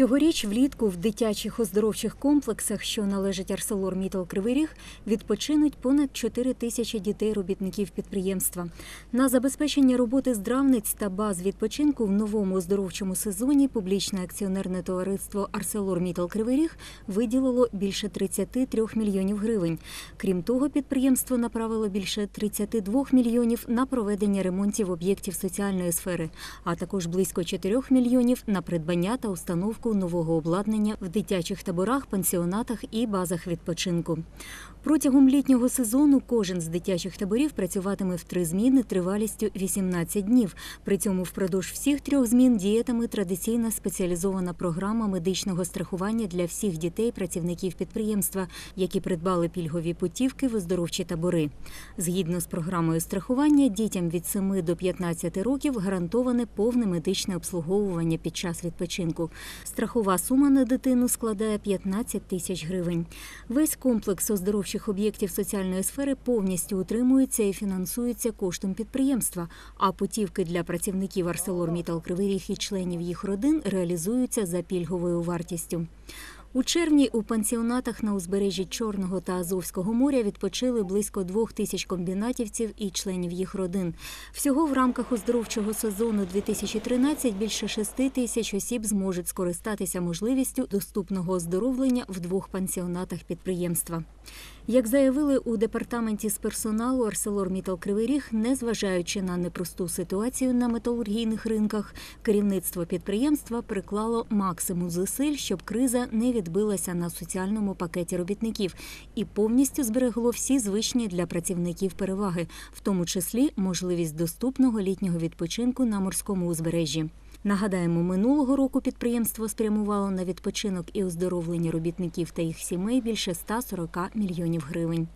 Цьогоріч влітку в дитячих оздоровчих комплексах, що належать Арселор Мітал Ріг, відпочинуть понад 4 тисячі дітей-робітників підприємства. На забезпечення роботи здравниць та баз відпочинку в новому оздоровчому сезоні публічне акціонерне товариство Арселор Мітал Ріг виділило більше 33 мільйонів гривень. Крім того, підприємство направило більше 32 мільйонів на проведення ремонтів об'єктів соціальної сфери, а також близько 4 мільйонів на придбання та установку нового обладнання в дитячих таборах, пансіонатах і базах відпочинку. Протягом літнього сезону кожен з дитячих таборів працюватиме в три зміни тривалістю 18 днів. При цьому впродовж всіх трьох змін діятиме традиційна спеціалізована програма медичного страхування для всіх дітей працівників підприємства, які придбали пільгові путівки в оздоровчі табори. Згідно з програмою страхування, дітям від 7 до 15 років гарантоване повне медичне обслуговування під час відпочинку. Страхова сума на дитину складає 15 тисяч гривень. Весь комплекс оздоровчих об'єктів соціальної сфери повністю утримується і фінансується коштом підприємства. А путівки для працівників ArcelorMittal Кривий Ріг і членів їх родин реалізуються за пільговою вартістю. У червні у пансіонатах на узбережжі Чорного та Азовського моря відпочили близько двох тисяч комбінатівців і членів їх родин. Всього в рамках оздоровчого сезону 2013 більше шести тисяч осіб зможуть скористатися можливістю доступного оздоровлення в двох пансіонатах підприємства. Як заявили у департаменті з персоналу ArcelorMittal Кривий Ріг, незважаючи на непросту ситуацію на металургійних ринках, керівництво підприємства приклало максимум зусиль, щоб криза не відбилася на соціальному пакеті робітників і повністю зберегло всі звичні для працівників переваги, в тому числі можливість доступного літнього відпочинку на морському узбережжі. Нагадаємо, минулого року підприємство спрямувало на відпочинок і оздоровлення робітників та їх сімей більше 140 мільйонів гривень.